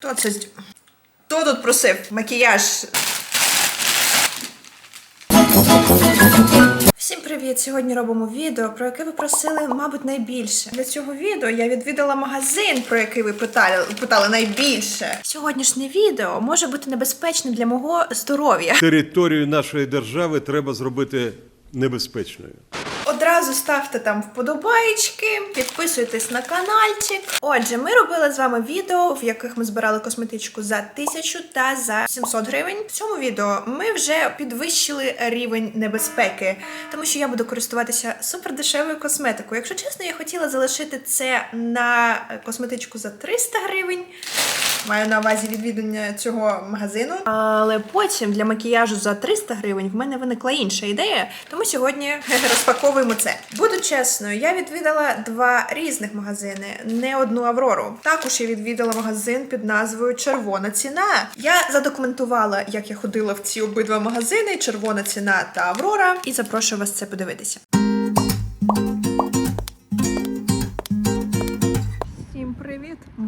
Хто це? Хто тут просив макіяж? Всім привіт! Сьогодні робимо відео, про яке ви просили, мабуть, найбільше. Для цього відео я відвідала магазин, про який ви питали, питали найбільше. Сьогоднішнє відео може бути небезпечним для мого здоров'я. Територію нашої держави треба зробити небезпечною. Одразу ставте там вподобайки, підписуйтесь на каналчик. Отже, ми робили з вами відео, в яких ми збирали косметичку за 1000 та за 700 гривень. В цьому відео ми вже підвищили рівень небезпеки, тому що я буду користуватися супердешевою косметикою. Якщо чесно, я хотіла залишити це на косметичку за 300 гривень. Маю на увазі відвідання цього магазину. Але потім для макіяжу за 300 гривень в мене виникла інша ідея, тому сьогодні розпаковуємо це. Буду чесною, я відвідала два різних магазини, не одну Аврору. Також я відвідала магазин під назвою Червона ціна. Я задокументувала, як я ходила в ці обидва магазини: Червона ціна та Аврора, і запрошую вас це подивитися.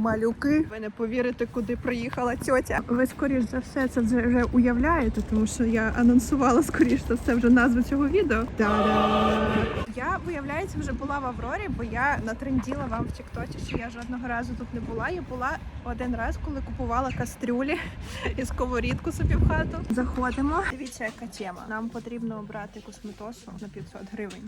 Малюки. Ви не повірите, куди приїхала тьотя. Ви скоріш за все це вже вже уявляєте, тому що я анонсувала скоріш за все вже назву цього відео. Та-да! Я виявляється вже була в Аврорі, бо я натренділа вам в Тіктоці, що я жодного разу тут не була. Я була один раз, коли купувала кастрюлі і сковорідку собі в хату. Заходимо. Дивіться, яка тема. Нам потрібно обрати косметосу на 500 гривень.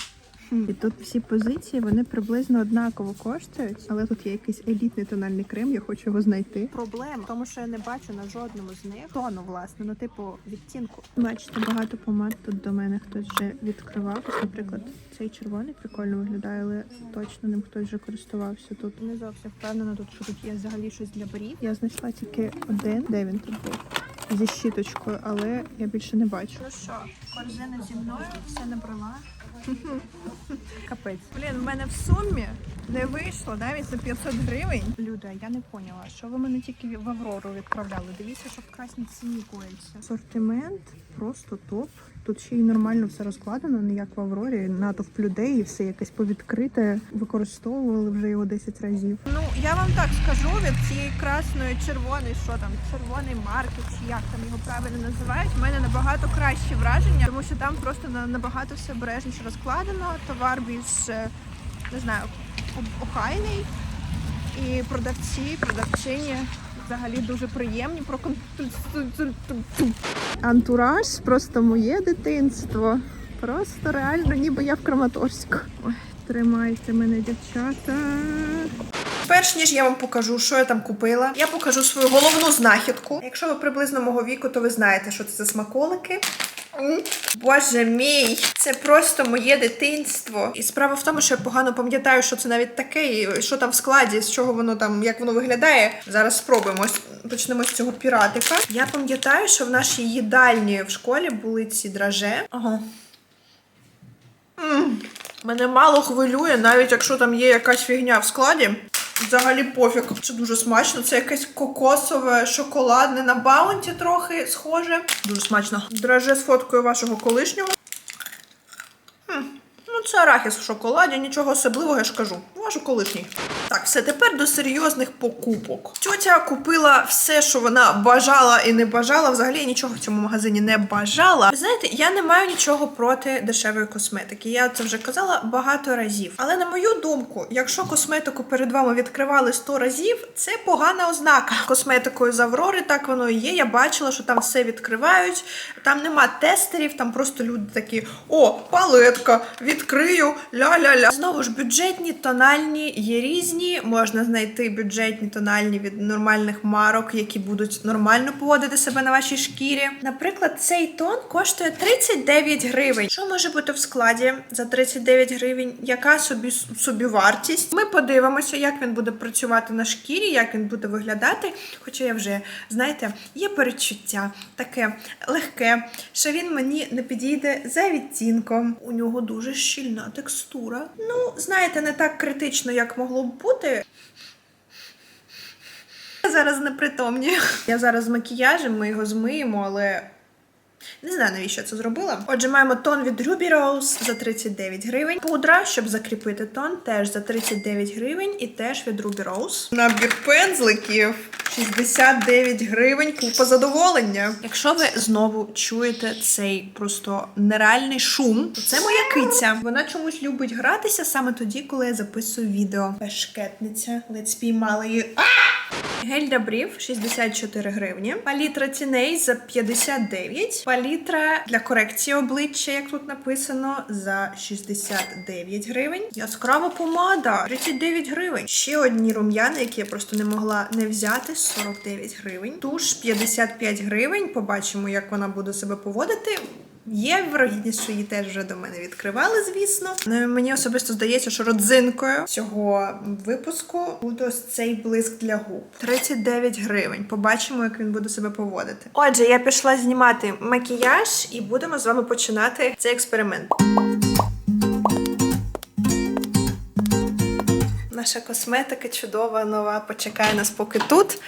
І тут всі позиції вони приблизно однаково коштують, але тут є якийсь елітний тональний крем, я хочу його знайти. Проблема в тому, що я не бачу на жодному з них тону, власне, ну типу відтінку. Бачите, багато помад тут до мене хтось вже відкривав. Ось, Наприклад, цей червоний прикольно виглядає, але точно ним хтось вже користувався тут. Не зовсім впевнена тут, що тут є взагалі щось для брів. Я знайшла тільки один, де він тут був. Зі щіточкою, але я більше не бачу. Ну що, корзина зі мною, все набрала. Капець. Блін, в мене в сумі не вийшло навіть за 500 гривень. Люда, я не поняла, що ви мене тільки в Аврору відправляли. Дивіться, що в красній ціні коїться. Асортимент просто топ. Тут ще й нормально все розкладено, не як в Аврорі. Натовп людей і все якесь повідкрите. Використовували вже його 10 разів. Ну я вам так скажу від цієї красної червоної, що там червоний маркет, чи як там його правильно називають. У мене набагато кращі враження, тому що там просто на- набагато все обережніше розкладено. Товар більш е, не знаю, охайний. І продавці, продавчині взагалі дуже приємні. Проконсульту- Антураж просто моє дитинство. Просто реально, ніби я в Краматорську. Ой, тримайте мене, дівчата. Перш ніж я вам покажу, що я там купила, я покажу свою головну знахідку. Якщо ви приблизно мого віку, то ви знаєте, що це за смаколики. М, Боже мій, це просто моє дитинство. І справа в тому, що я погано пам'ятаю, що це навіть таке, і що там в складі, з чого воно там, як воно виглядає. Зараз спробуємо. Почнемо з цього піратика. Я пам'ятаю, що в нашій їдальні в школі були ці драже. Ага. М, Мене мало хвилює, навіть якщо там є якась фігня в складі. Взагалі пофіг. Це дуже смачно. Це якесь кокосове, шоколадне на баунті трохи схоже. Дуже смачно. Драже з фоткою вашого колишнього. Хм, Ну, це арахіс в шоколаді, нічого особливого, я ж кажу. Ваш колишній. Так, все тепер до серйозних покупок. Тьотя купила все, що вона бажала і не бажала. Взагалі нічого в цьому магазині не бажала. Ви знаєте, я не маю нічого проти дешевої косметики. Я це вже казала багато разів. Але на мою думку, якщо косметику перед вами відкривали 100 разів, це погана ознака. Косметикою з Аврори так воно і є. Я бачила, що там все відкривають. Там нема тестерів, там просто люди такі: о, палетка, відкрию, ля-ля-ля. Знову ж бюджетні, тональні є різні. Можна знайти бюджетні тональні від нормальних марок, які будуть нормально поводити себе на вашій шкірі. Наприклад, цей тон коштує 39 гривень. Що може бути в складі за 39 гривень? Яка собі собівартість? Ми подивимося, як він буде працювати на шкірі, як він буде виглядати. Хоча я вже, знаєте, є передчуття таке легке, що він мені не підійде за відтінком. У нього дуже щільна текстура. Ну, знаєте, не так критично, як могло б бути. Я зараз непритомні. Я зараз з макіяжем, ми його змиємо, але Не знаю, навіщо я це зробила. Отже, маємо тон від Ruby Rose за 39 гривень. Пудра, щоб закріпити тон, теж за 39 гривень і теж від Ruby Rose. Набір пензликів. 69 гривень, купа задоволення. Якщо ви знову чуєте цей просто нереальний шум, то це моя киця. Вона чомусь любить гратися саме тоді, коли я записую відео. Бешкетниця, ледь спіймала її. Гель для брів 64 гривні. Палітра тіней за 59. Палітра для корекції обличчя, як тут написано, за 69 гривень. Яскрава помада 39 гривень. Ще одні рум'яни, які я просто не могла не взяти 49 гривень. Туш 55 гривень. Побачимо, як вона буде себе поводити. Є вирогідність, що її теж вже до мене відкривали, звісно. Ну, Мені особисто здається, що родзинкою цього випуску буде ось цей блиск для губ. 39 гривень. Побачимо, як він буде себе поводити. Отже, я пішла знімати макіяж і будемо з вами починати цей експеримент. Наша косметика чудова, нова, почекає нас поки тут.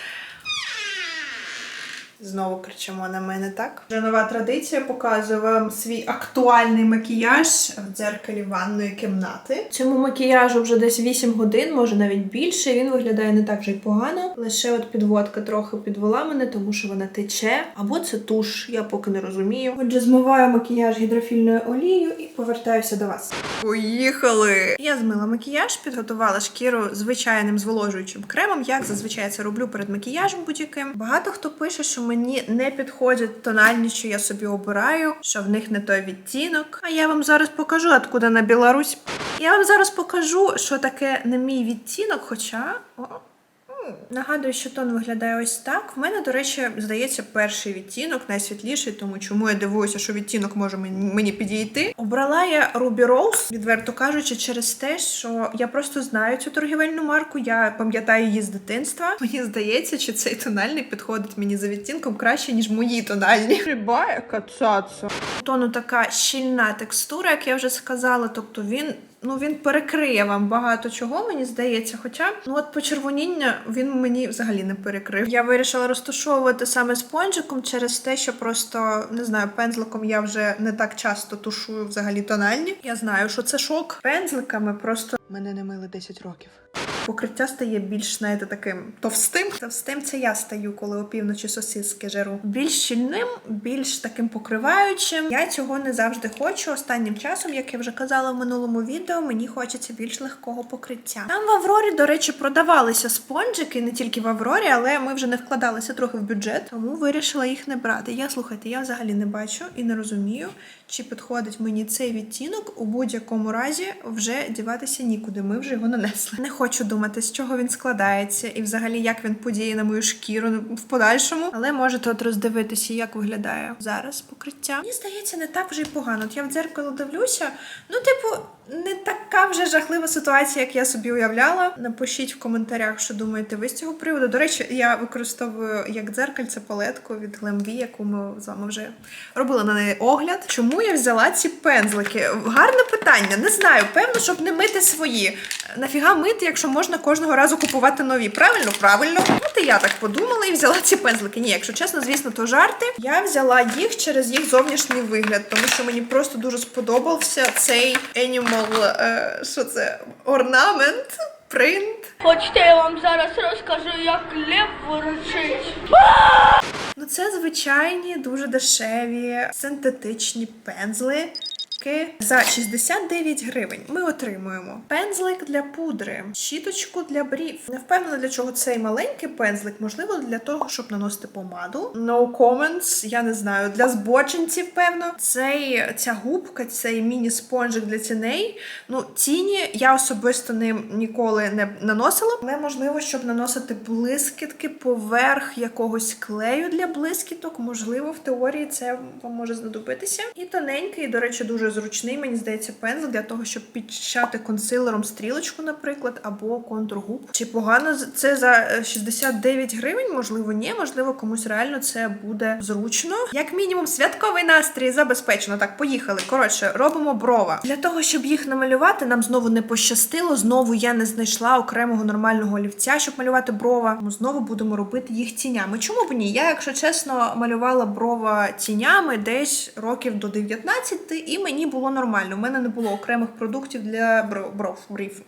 Знову кричимо на мене, так? Вже нова традиція показую вам свій актуальний макіяж в дзеркалі ванної кімнати. Цьому макіяжу вже десь 8 годин, може навіть більше. Він виглядає не так вже й погано. Лише от підводка трохи підвела мене, тому що вона тече. Або це туш, я поки не розумію. Отже, змиваю макіяж гідрофільною олією і повертаюся до вас. Поїхали! Я змила макіяж, підготувала шкіру звичайним зволожуючим кремом, як зазвичай це роблю перед макіяжем будь-яким. Багато хто пише, що мені не підходять тональні, що я собі обираю, що в них не той відтінок. А я вам зараз покажу, откуда на Білорусь. Я вам зараз покажу, що таке не мій відтінок, хоча. О, Нагадую, що тон виглядає ось так. В мене, до речі, здається, перший відтінок найсвітліший, тому чому я дивуюся, що відтінок може мені, підійти. Обрала я Ruby Rose, відверто кажучи, через те, що я просто знаю цю торгівельну марку, я пам'ятаю її з дитинства. Мені здається, що цей тональний підходить мені за відтінком краще, ніж мої тональні. Рибає кацаться. Тону така щільна текстура, як я вже сказала, тобто він ну він перекриє вам багато чого, мені здається. Хоча ну от почервоніння він мені взагалі не перекрив. Я вирішила розташовувати саме спонжиком через те, що просто не знаю, пензликом я вже не так часто тушую взагалі тональні. Я знаю, що це шок. Пензликами просто мене не мили 10 років. Покриття стає більш, знаєте, таким товстим. Товстим це я стаю, коли опівночі сосиски жеру. Більш щільним, більш таким покриваючим. Я цього не завжди хочу. Останнім часом, як я вже казала в минулому відео, мені хочеться більш легкого покриття. Там в Аврорі, до речі, продавалися спонжики, не тільки в Аврорі, але ми вже не вкладалися трохи в бюджет, тому вирішила їх не брати. Я слухайте, я взагалі не бачу і не розумію, чи підходить мені цей відтінок. У будь-якому разі вже діватися нікуди. Ми вже його нанесли. Не хочу думати, з чого він складається, і взагалі як він подіє на мою шкіру в подальшому. Але можете от роздивитися, як виглядає зараз покриття. Мені здається, не так вже й погано. От я в дзеркало дивлюся. Ну, типу, не така вже жахлива ситуація, як я собі уявляла. Напишіть в коментарях, що думаєте ви з цього приводу. До речі, я використовую як дзеркальце палетку від Glambi, яку ми з вами вже робили на неї огляд. Чому я взяла ці пензлики? Гарне питання. Не знаю. Певно, щоб не мити свої. Нафіга мити, якщо можна кожного разу купувати нові? Правильно, правильно. От і я так подумала і взяла ці пензлики. Ні, якщо чесно, звісно, то жарти. Я взяла їх через їх зовнішній вигляд, тому що мені просто дуже сподобався цей Animal, е, що це, орнамент, принт. Хочете, я вам зараз розкажу, як лев ворочить. Ну, це звичайні, дуже дешеві, синтетичні пензли. За 69 гривень ми отримуємо пензлик для пудри, щіточку для брів. Не впевнена, для чого цей маленький пензлик, можливо, для того, щоб наносити помаду. No comments, я не знаю, для збочинців, певно. Цей ця губка, цей міні-спонжик для тіней. Ну, тіні я особисто ним ніколи не наносила, але можливо, щоб наносити блискітки поверх якогось клею для блискіток. Можливо, в теорії це вам може знадобитися. І тоненький, до речі, дуже зручний, мені здається, пензл для того, щоб підчищати консилером стрілочку, наприклад, або контур. Чи погано це за е, 69 гривень? Можливо, ні. Можливо, комусь реально це буде зручно. Як мінімум, святковий настрій забезпечено. Так, поїхали. Коротше, робимо брова. Для того, щоб їх намалювати, нам знову не пощастило. Знову я не знайшла окремого нормального олівця, щоб малювати брова. Ми знову будемо робити їх тінями. Чому б ні? Я, якщо чесно, малювала брова тінями десь років до 19, і мені було нормально. У мене не було окремих продуктів для бро- бров.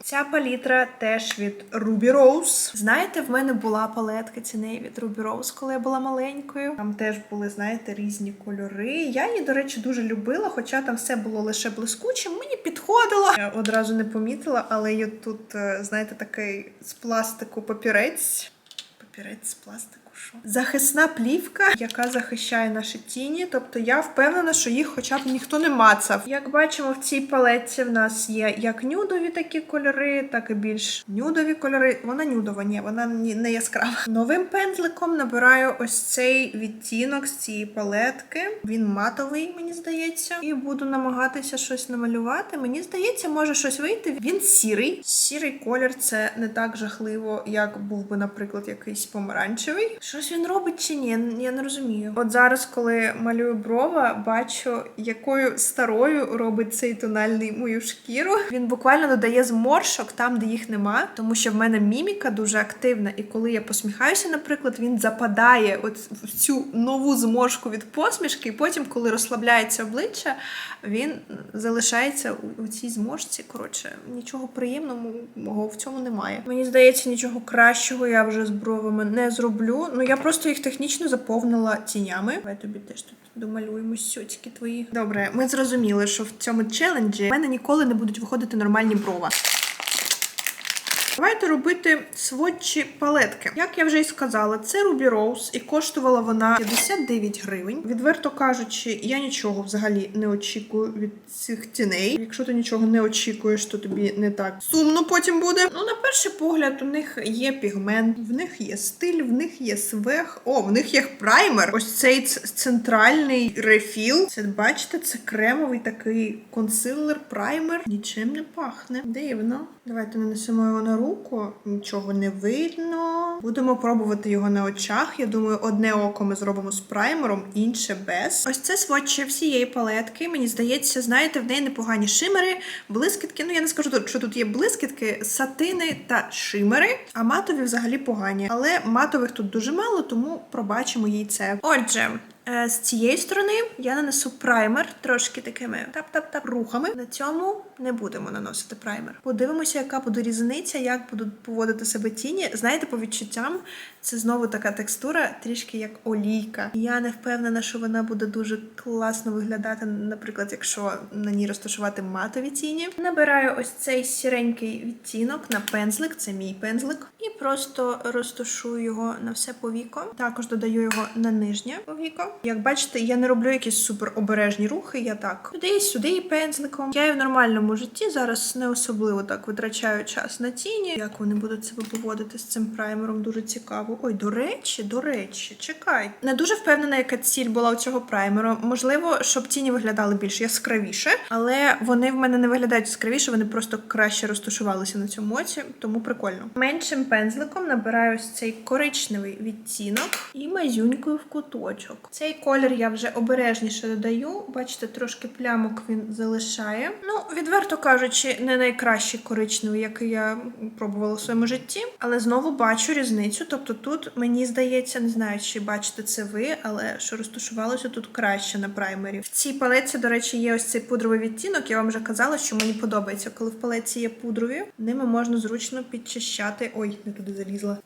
Ця палітра теж від Ruby Rose. Знаєте, в мене була палетка ціни від Ruby Rose, коли я була маленькою. Там теж були, знаєте, різні кольори. Я її, до речі, дуже любила, хоча там все було лише блискучим. Мені підходило. Я одразу не помітила, але є тут, е, знаєте, такий з пластику папірець. Папірець з пластику. Що? Захисна плівка, яка захищає наші тіні. Тобто я впевнена, що їх хоча б ніхто не мацав. Як бачимо, в цій палетці в нас є як нюдові такі кольори, так і більш нюдові кольори. Вона нюдова, ні, вона не яскрава. Новим пензликом набираю ось цей відтінок з цієї палетки. Він матовий, мені здається, і буду намагатися щось намалювати. Мені здається, може щось вийти. Він сірий. Сірий колір це не так жахливо, як був би, наприклад, якийсь помаранчевий. Щось він робить чи ні? Я не розумію. От зараз, коли малюю брова, бачу, якою старою робить цей тональний мою шкіру. Він буквально додає зморшок там, де їх нема, тому що в мене міміка дуже активна, і коли я посміхаюся, наприклад, він западає от в цю нову зморшку від посмішки, і потім, коли розслабляється обличчя, він залишається у, цій зможці. Коротше, нічого приємного в цьому немає. Мені здається, нічого кращого я вже з бровами не зроблю. Ну я просто їх технічно заповнила тінями. Давай тобі теж тут домалюємо сьоцьки твої. Добре, ми зрозуміли, що в цьому челенджі в мене ніколи не будуть виходити нормальні брова. Давайте робити сводчі палетки. Як я вже й сказала, це Ruby Rose, і коштувала вона 59 гривень. Відверто кажучи, я нічого взагалі не очікую від цих тіней. Якщо ти нічого не очікуєш, то тобі не так сумно потім буде. Ну, на перший погляд, у них є пігмент, в них є стиль, в них є свех. О, в них є праймер. Ось цей центральний рефіл. Це бачите, це кремовий такий консилер, праймер. Нічим не пахне. Дивно. Давайте нанесемо його на руку. Нічого не видно. Будемо пробувати його на очах. Я думаю, одне око ми зробимо з праймером, інше без. Ось це сводчі всієї палетки. Мені здається, знаєте, в неї непогані шимери, блискітки. Ну я не скажу, що тут є блискітки, сатини та шимери. А матові взагалі погані. Але матових тут дуже мало, тому пробачимо їй це. Отже. Е, З цієї сторони я нанесу праймер трошки такими тап-тап-тап рухами. На цьому не будемо наносити праймер. Подивимося, яка буде різниця, як будуть поводити себе тіні. Знаєте, по відчуттям це знову така текстура, трішки як олійка. Я не впевнена, що вона буде дуже класно виглядати, наприклад, якщо на ній розташувати матові тіні. Набираю ось цей сіренький відтінок на пензлик, це мій пензлик, і просто розташую його на все повіко. Також додаю його на нижнє повіко. Як бачите, я не роблю якісь супер обережні рухи. Я так туди, сюди пензликом. Я і в нормальному житті зараз не особливо так витрачаю час на тіні. Як вони будуть себе поводити з цим праймером, дуже цікаво. Ой, до речі, до речі, чекай. Не дуже впевнена, яка ціль була у цього праймеру. Можливо, щоб тіні виглядали більш яскравіше, але вони в мене не виглядають яскравіше, вони просто краще розташувалися на цьому оці, тому прикольно. Меншим пензликом набираю ось цей коричневий відтінок і мазюнькою в куточок. Цей колір я вже обережніше додаю. Бачите, трошки плямок він залишає. Ну, відверто кажучи, не найкращий коричневий, який я пробувала в своєму житті, але знову бачу різницю. Тобто тут мені здається, не знаю, чи бачите це ви, але що розташувалося тут краще на праймері. В цій палеці, до речі, є ось цей пудровий відтінок. Я вам вже казала, що мені подобається, коли в палеці є пудрові. Ними можна зручно підчищати. Ой, не туди залізла.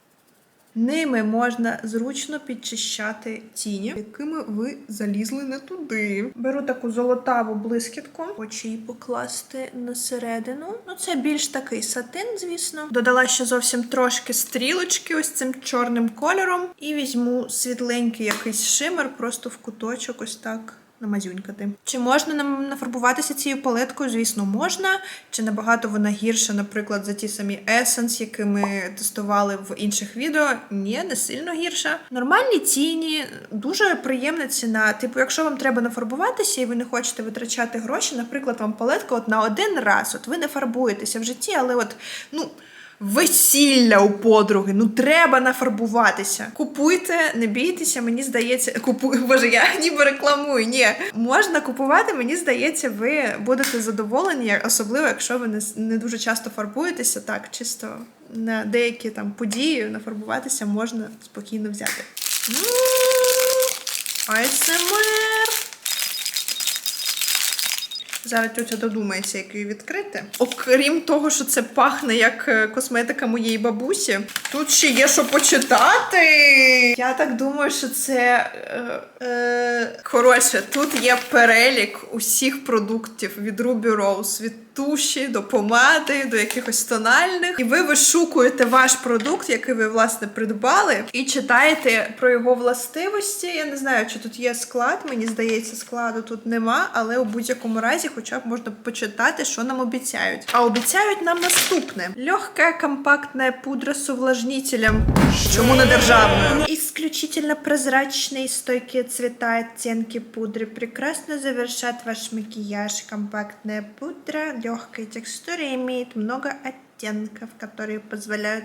Ними можна зручно підчищати тіні, якими ви залізли не туди. Беру таку золотаву блискітку, хочу її покласти на середину. Ну, це більш такий сатин, звісно. Додала ще зовсім трошки стрілочки, ось цим чорним кольором. І візьму світленький якийсь шимер, просто в куточок, ось так намазюнькати. Чи можна нам нафарбуватися цією палеткою? Звісно, можна. Чи набагато вона гірша, наприклад, за ті самі Essence, які ми тестували в інших відео? Ні, не сильно гірша. Нормальні тіні, дуже приємна ціна. Типу, якщо вам треба нафарбуватися і ви не хочете витрачати гроші, наприклад, вам палетка от на один раз, от ви не фарбуєтеся в житті, але от, ну. Весілля у подруги, ну треба нафарбуватися. Купуйте, не бійтеся, мені здається, купуй, боже, я ніби рекламую. Ні, можна купувати, мені здається, ви будете задоволені, особливо якщо ви не, не дуже часто фарбуєтеся, так, чисто на деякі там події нафарбуватися можна спокійно взяти. М, АСМР. Зараз тетя додумається, як її відкрити. Окрім того, що це пахне як е, косметика моєї бабусі, тут ще є що почитати. Я так думаю, що це. Е, е, коротше, тут є перелік усіх продуктів від Ruby Rose, від туші до помади, до якихось тональних. І ви вишукуєте ваш продукт, який ви власне придбали, і читаєте про його властивості. Я не знаю, чи тут є склад. Мені здається, складу тут нема, але у будь-якому разі, хоча б можна почитати, що нам обіцяють. А обіцяють нам наступне: легка компактна пудра з увлажнителем. Чому не державною? Исключительно прозрачные стойкие цвета оттенки пудры прекрасно завершат ваш макияж. Компактная пудра легкой текстуры имеет много оттенков, которые позволяют.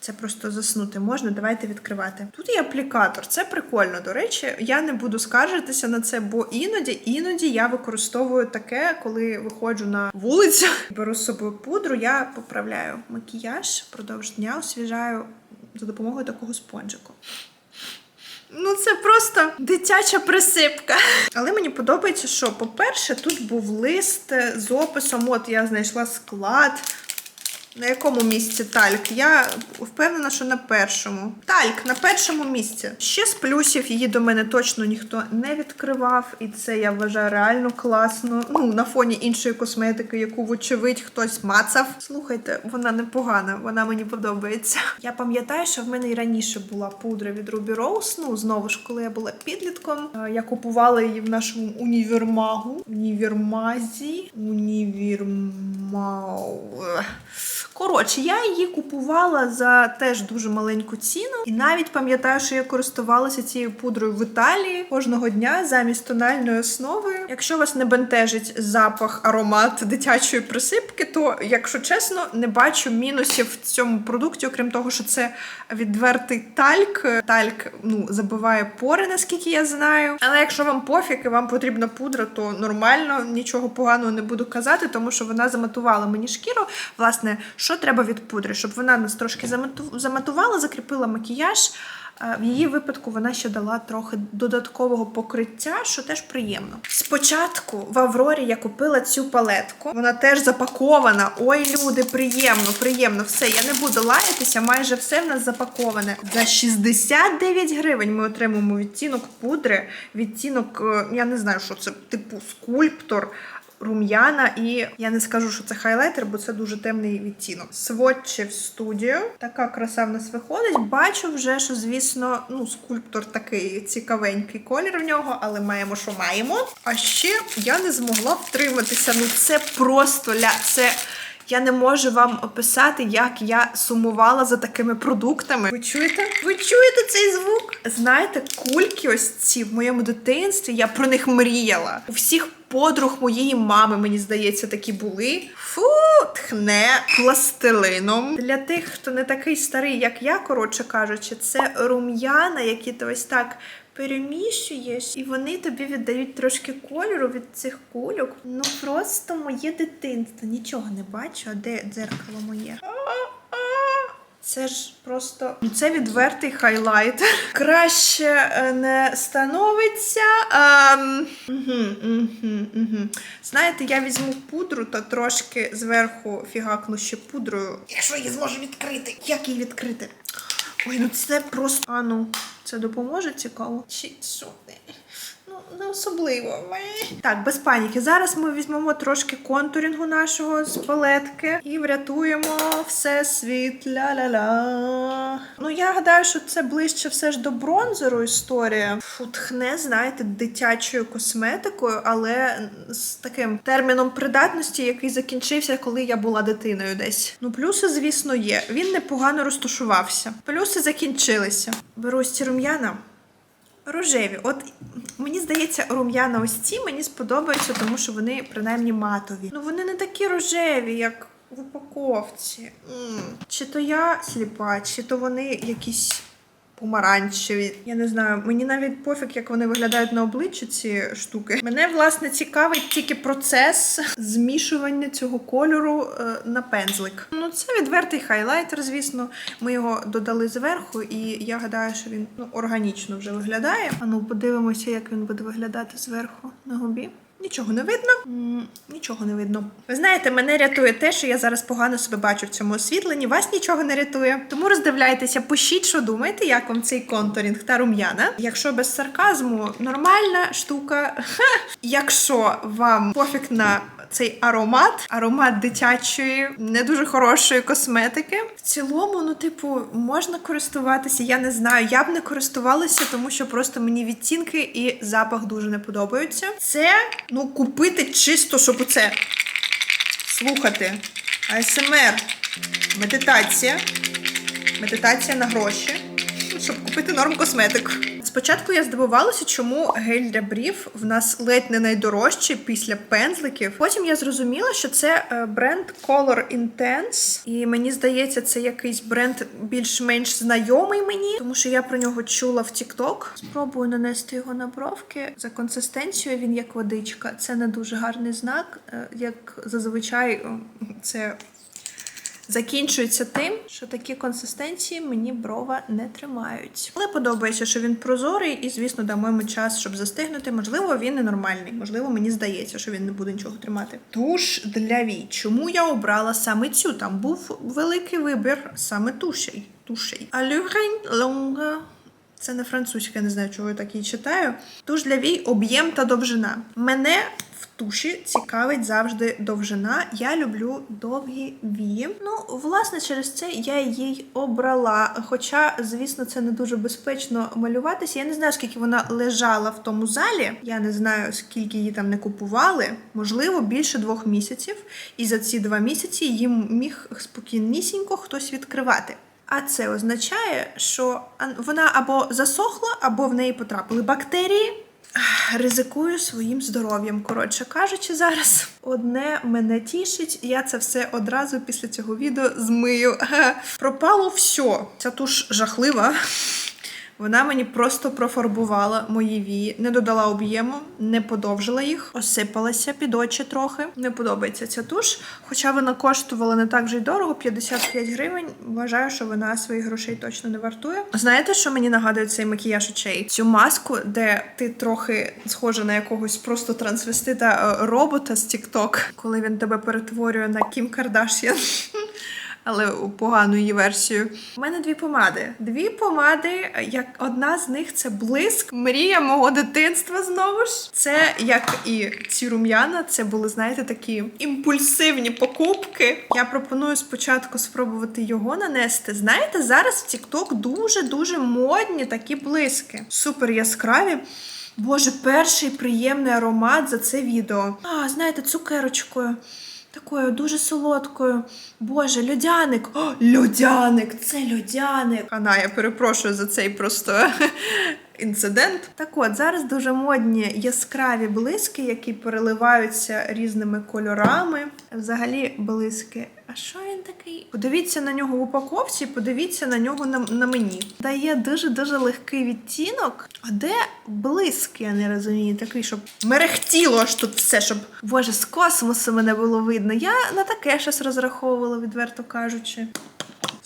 Це просто заснути можна. Давайте відкривати. Тут є аплікатор, це прикольно. До речі, я не буду скаржитися на це, бо іноді, іноді я використовую таке, коли виходжу на вулицю, беру з собою пудру, я поправляю макіяж впродовж дня, освіжаю за допомогою такого спонжику. Ну, це просто дитяча присипка. Але мені подобається, що, по-перше, тут був лист з описом. От я знайшла склад. На якому місці тальк? Я впевнена, що на першому. Тальк на першому місці. Ще з плюсів її до мене точно ніхто не відкривав, і це я вважаю реально класно. Ну, на фоні іншої косметики, яку, вочевидь, хтось мацав. Слухайте, вона непогана, вона мені подобається. Я пам'ятаю, що в мене і раніше була пудра від Ruby Rose. Ну, знову ж, коли я була підлітком. Е, Я купувала її в нашому універмагу. Універмазі. Універмау. Коротше, я її купувала за теж дуже маленьку ціну. І навіть пам'ятаю, що я користувалася цією пудрою в Італії кожного дня замість тональної основи. Якщо вас не бентежить запах, аромат дитячої присипки, то, якщо чесно, не бачу мінусів в цьому продукті, окрім того, що це відвертий тальк. Тальк ну, забиває пори, наскільки я знаю. Але якщо вам пофіг і вам потрібна пудра, то нормально, нічого поганого не буду казати, тому що вона заматувала мені шкіру. Власне, що треба від пудри? Щоб вона нас трошки замату- заматувала, закріпила макіяж. В її випадку вона ще дала трохи додаткового покриття, що теж приємно. Спочатку в Аврорі я купила цю палетку. Вона теж запакована. Ой, люди, приємно, приємно. Все, я не буду лаятися, майже все в нас запаковане. За 69 гривень ми отримуємо відтінок пудри, відтінок, е, я не знаю, що це, типу скульптор рум'яна, і я не скажу, що це хайлайтер, бо це дуже темний відтінок. Swatches Studio. Така краса в нас виходить. Бачу вже, що, звісно, ну, скульптор такий цікавенький колір в нього, але маємо, що маємо. А ще я не змогла втриматися. Ну, це просто ля. Це. Я не можу вам описати, як я сумувала за такими продуктами. Ви чуєте? Ви чуєте цей звук? Знаєте, кульки ось ці в моєму дитинстві, я про них мріяла. У всіх подруг моєї мами, мені здається, такі були. Фу, тхне пластилином. Для тих, хто не такий старий, як я, коротше кажучи, це рум'яна, які ти ось так переміщуєш, і вони тобі віддають трошки кольору від цих кульок. Ну просто моє дитинство. Нічого не бачу, а де дзеркало моє? Це ж просто ну, це відвертий хайлайтер. Краще е, не становиться. Угу. Знаєте, я візьму пудру та трошки зверху фігакну ще пудрою. Якщо її зможу відкрити. Як її відкрити? Ой, ну це просто. А ну, це допоможе цікаво. Чи що? Ну особливо. Так, без паніки. Зараз ми візьмемо трошки контурінгу нашого з палетки і врятуємо все світ. Ля-ля-ля. Ну, я гадаю, що це ближче все ж до бронзеру історія. Фу, тхне, знаєте, дитячою косметикою, але з таким терміном придатності, який закінчився, коли я була дитиною десь. Ну, плюси, звісно, є. Він непогано розташувався. Плюси закінчилися. Беру ці рум'яна. Рожеві. От мені здається, рум'яна ось ці мені сподобаються, тому що вони принаймні матові. Ну вони не такі рожеві, як в упаковці. М. Чи то я сліпа, чи то вони якісь помаранчеві. Я не знаю, мені навіть пофіг, як вони виглядають на обличчі, ці штуки. Мене власне цікавить тільки процес змішування цього кольору е, на пензлик. Ну, це відвертий хайлайтер, звісно. Ми його додали зверху, і я гадаю, що він ну, органічно вже виглядає. А ну подивимося, як він буде виглядати зверху на губі. Нічого не видно. Нічого не видно. Ви знаєте, мене рятує те, що я зараз погано себе бачу в цьому освітленні. Вас нічого не рятує. Тому роздивляйтеся, пишіть, що думаєте, як вам цей контурінг та рум'яна. Якщо без сарказму, нормальна штука. Ха! Якщо вам пофіг на цей аромат, аромат дитячої, не дуже хорошої косметики. В цілому, ну, типу, можна користуватися. Я не знаю. Я б не користувалася, тому що просто мені відтінки і запах дуже не подобаються. Це ну купити чисто, щоб оце слухати. АСМР, медитація. Медитація на гроші, щоб купити норм косметику. Спочатку я здивувалася, чому гель для брів в нас ледь не найдорожчий після пензликів. Потім я зрозуміла, що це е, бренд Color Intense, і мені здається, це якийсь бренд більш-менш знайомий мені, тому що я про нього чула в TikTok. Спробую нанести його на бровки. За консистенцією він як водичка. Це не дуже гарний знак. Е, Як зазвичай, це закінчується тим, що такі консистенції мені брова не тримають. Але подобається, що він прозорий, і, звісно, дамо йому час, щоб застигнути. Можливо, він ненормальний. Можливо, мені здається, що він не буде нічого тримати. Туш для вій. Чому я обрала саме цю? Там був великий вибір саме тушей. Тушей. Алюрень лонга. Це не французька, я не знаю, чого я так її читаю. Туш для вій, об'єм та довжина. Мене туші цікавить завжди довжина. Я люблю довгі вії. Ну, власне, через це я її обрала. Хоча, звісно, це не дуже безпечно малюватися. Я не знаю, скільки вона лежала в тому залі. Я не знаю, скільки її там не купували. Можливо, більше двох місяців. І за ці два місяці їм міг спокійнісінько хтось відкривати. А це означає, що вона або засохла, або в неї потрапили бактерії. Ризикую своїм здоров'ям. Коротше кажучи, зараз одне мене тішить. Я це все одразу після цього відео змию. Пропало все. Ця туш жахлива. Вона мені просто профарбувала мої вії, не додала об'єму, не подовжила їх, осипалася під очі трохи. Не подобається ця туш. Хоча вона коштувала не так вже й дорого, 55 гривень. Вважаю, що вона своїх грошей точно не вартує. Знаєте, що мені нагадує цей макіяж очей? Цю маску, де ти трохи схожа на якогось просто трансвестита е, робота з TikTok, коли він тебе перетворює на Кім Кардаш'ян. але у погану її. У мене дві помади. Дві помади, як одна з них це блиск, мрія мого дитинства знову ж. Це як і ці рум'яна, це були, знаєте, такі імпульсивні покупки. Я пропоную спочатку спробувати його нанести. Знаєте, зараз в TikTok дуже-дуже модні такі блиски. Супер яскраві. Боже, перший приємний аромат за це відео. А, знаєте, цукерочкою. Такою дуже солодкою. Боже, льодяник. О, льодяник! Це льодяник. Ана, я перепрошую за цей просто інцидент. Так от, зараз дуже модні яскраві блиски, які переливаються різними кольорами. Взагалі, блиски. А що він такий? Подивіться на нього в упаковці, подивіться на нього на, на мені. Дає дуже-дуже легкий відтінок. А де блиск, я не розумію, такий, щоб мерехтіло аж тут все, щоб боже, з космосу мене було видно. Я на таке щось розраховувала, відверто кажучи.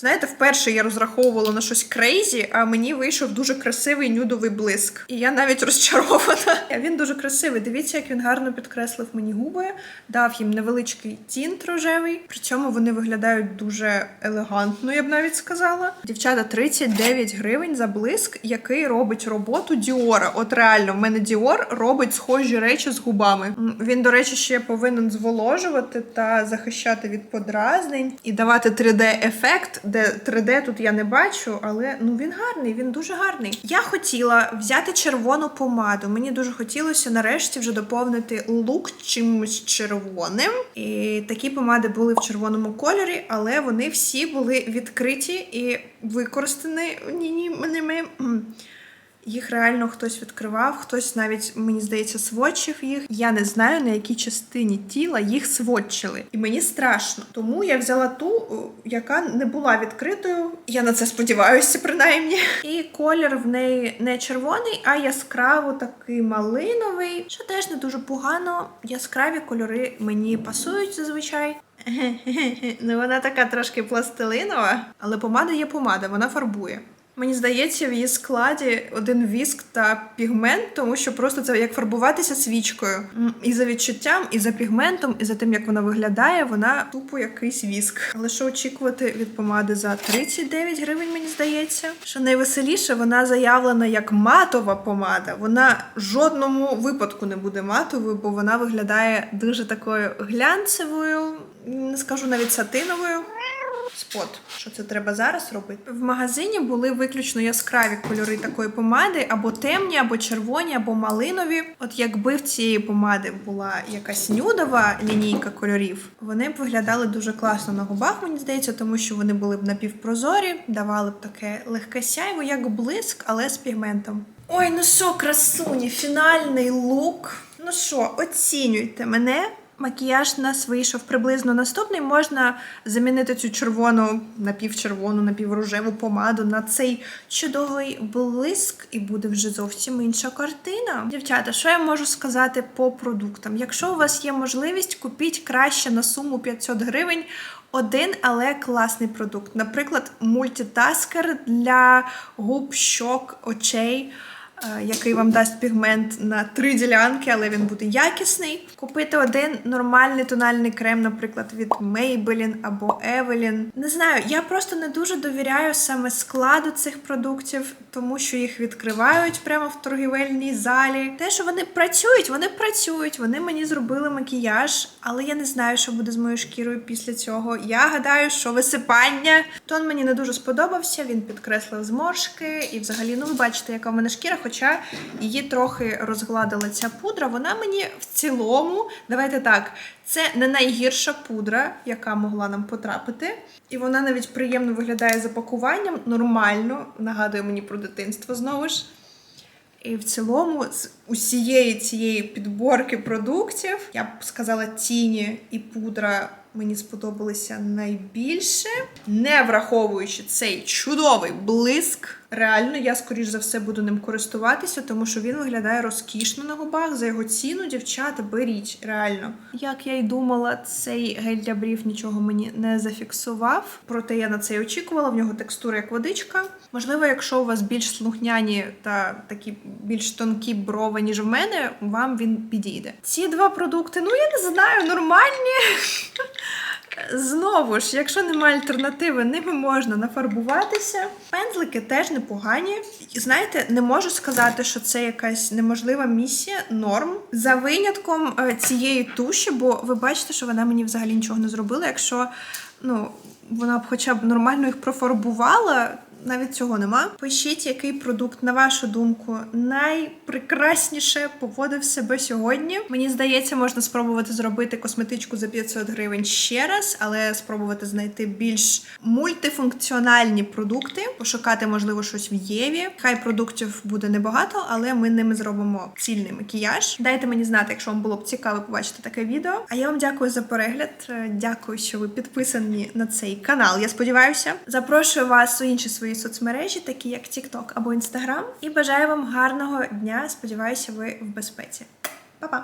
Знаєте, вперше я розраховувала на щось крейзі, а мені вийшов дуже красивий нюдовий блиск. І я навіть розчарована. Він дуже красивий. Дивіться, як він гарно підкреслив мені губи, дав їм невеличкий тінт рожевий. При цьому вони виглядають дуже елегантно, я б навіть сказала. Дівчата, 39 гривень за блиск, який робить роботу Діора. От реально, в мене Діор робить схожі речі з губами. Він, до речі, ще повинен зволожувати та захищати від подразнень і давати 3D-ефект, де 3D тут я не бачу, але ну він гарний, він дуже гарний. Я хотіла взяти червону помаду. Мені дуже хотілося нарешті вже доповнити лук чимось червоним. І такі помади були в червоному кольорі, але вони всі були відкриті і використані ні, ні, ними. Їх реально хтось відкривав, хтось навіть, мені здається, сводчив їх. Я не знаю, на якій частині тіла їх сводчили. І мені страшно. Тому я взяла ту, яка не була відкритою. Я на це сподіваюся, принаймні. І колір в неї не червоний, а яскраво такий малиновий, що теж не дуже погано. Яскраві кольори мені пасують зазвичай. Ну, вона така трошки пластилинова, але помада є помада, вона фарбує. Мені здається, в її складі один віск та пігмент, тому що просто це як фарбуватися свічкою. І за відчуттям, і за пігментом, і за тим, як вона виглядає, вона тупо якийсь віск. Але що очікувати від помади за 39 гривень, мені здається. Що найвеселіше, вона заявлена як матова помада. Вона жодному випадку не буде матовою, бо вона виглядає дуже такою глянцевою, не скажу навіть сатиновою. Спот, що це треба зараз робити. В магазині були виключно яскраві кольори такої помади, або темні, або червоні, або малинові. От якби в цієї помади була якась нюдова лінійка кольорів, вони б виглядали дуже класно на губах, мені здається, тому що вони були б напівпрозорі, давали б таке легке сяйво, як блиск, але з пігментом. Ой, ну що, красуні, фінальний лук. Ну що, оцінюйте мене. Макіяж у нас вийшов приблизно наступний. Можна замінити цю червону, напівчервону, напіврожеву помаду на цей чудовий блиск, і буде вже зовсім інша картина. Дівчата, що я можу сказати по продуктам? Якщо у вас є можливість, купіть краще на суму 500 гривень. Один, але класний продукт. Наприклад, мультитаскер для губ, щок, очей який вам дасть пігмент на три ділянки, але він буде якісний. Купити один нормальний тональний крем, наприклад, від Maybelline або Evelyn. Не знаю, я просто не дуже довіряю саме складу цих продуктів, тому що їх відкривають прямо в торгівельній залі. Те, що вони працюють, вони працюють, вони мені зробили макіяж, але я не знаю, що буде з моєю шкірою після цього. Я гадаю, що висипання. Тон мені не дуже сподобався. Він підкреслив зморшки, і взагалі, ну ви бачите, яка в мене шкіра, хоча її трохи розгладила ця пудра. Вона мені в цілому, давайте так, це не найгірша пудра, яка могла нам потрапити. І вона навіть приємно виглядає за пакуванням, нормально, нагадує мені про дитинство знову ж. І в цілому, з усієї цієї підборки продуктів, я б сказала, тіні і пудра мені сподобалися найбільше, не враховуючи цей чудовий блиск. Реально, я скоріш за все буду ним користуватися, тому що він виглядає розкішно на губах. За його ціну, дівчата, беріть, реально. Як я й думала, цей гель для брів нічого мені не зафіксував. Проте я на це й очікувала. В нього текстура як водичка. Можливо, якщо у вас більш слухняні та такі більш тонкі брови, ніж в мене, вам він підійде. Ці два продукти, ну я не знаю, нормальні. Знову ж, якщо немає альтернативи, ними можна нафарбуватися. Пензлики теж непогані. Знаєте, не можу сказати, що це якась неможлива місія, норм. За винятком е, цієї туші, бо ви бачите, що вона мені взагалі нічого не зробила. Якщо ну, вона б хоча б нормально їх профарбувала. Навіть цього нема. Пишіть, який продукт, на вашу думку, найпрекрасніше поводив себе сьогодні. Мені здається, можна спробувати зробити косметичку за 500 гривень ще раз, але спробувати знайти більш мультифункціональні продукти, пошукати, можливо, щось в Єві. Хай продуктів буде небагато, але ми ними зробимо цільний макіяж. Дайте мені знати, якщо вам було б цікаво побачити таке відео. А я вам дякую за перегляд. Дякую, що ви підписані на цей канал. Я сподіваюся. Запрошую вас у інші соцмережі, такі як TikTok або Instagram. І бажаю вам гарного дня. Сподіваюся, ви в безпеці. Па-па!